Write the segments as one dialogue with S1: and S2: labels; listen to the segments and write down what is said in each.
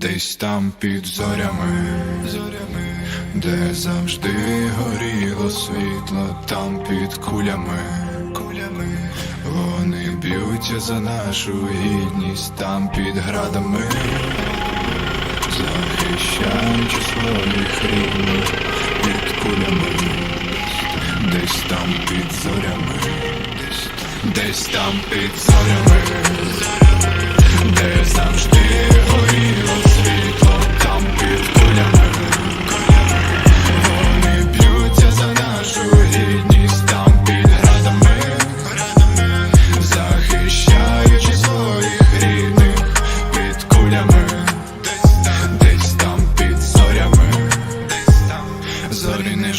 S1: Десь там під зорями, зорями, де завжди горіло світло, там під кулями, кулями, вони б'ються за нашу гідність, там під градами, захищаючи своїх рідних під кулями, десь там під зорями, десь, десь там під зорями. Де завжди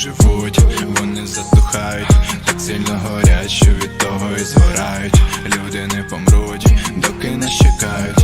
S1: живуть, вони затухають, так сильно горять, що від того і згорають. Люди не помруть, доки нас чекають,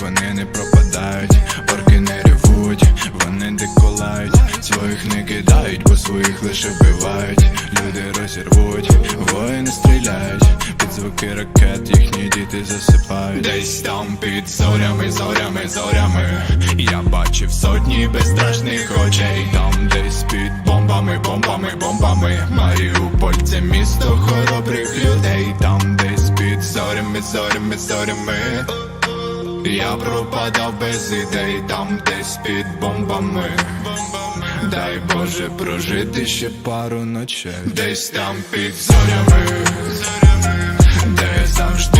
S1: вони не пропадають, орки не ревуть, вони деколають, своїх не кидають, бо своїх лише вбивають. Люди розірвуть, воїни стріляють, під звуки ракет їхні діти засипають. Десь там під зорями, зорями, зорями. Я бачив сотні безстрашних очей, там десь під бомбами, бомбами, бомбами. Маріуполь це місто хоробрих людей, там десь під зорями, зорями, зорями. Я пропадав без ідей, там десь під бомбами. Дай Боже прожити ще пару ночей. Десь там під зорями, де завжди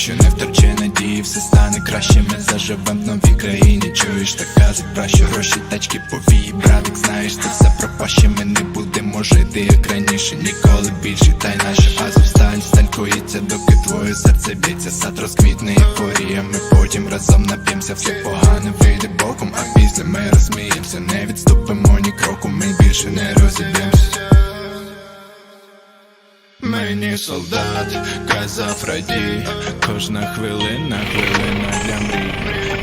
S1: Так що не втрачай надії, все стане краще, ми заживем в новій країні. Чуєш, так казать, про що гроші, тачки повії, братик, знаєш, це все пропаще, ми не будемо жити, як раніше, ніколи більше, та й наша Азовсталь сталькується, доки твоє серце б'ється, сад розквітне ейфорія, ми потім разом нап'ємося, все погане вийде боком, а після ми розсміємося, не відступимо ні кроку, ми більше не розіб'ємося. Мені солдат казав радій, кожна хвилина, хвилина для мрій.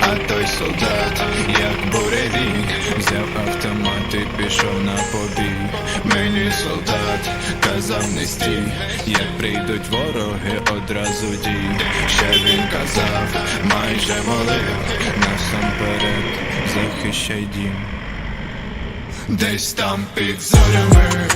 S1: А той солдат, як буревій, взяв автомат і пішов на побій. Мені солдат казав не стій, як прийдуть вороги, одразу дій. Ще він казав, майже молив, насамперед захищай дім. Десь там під зорями,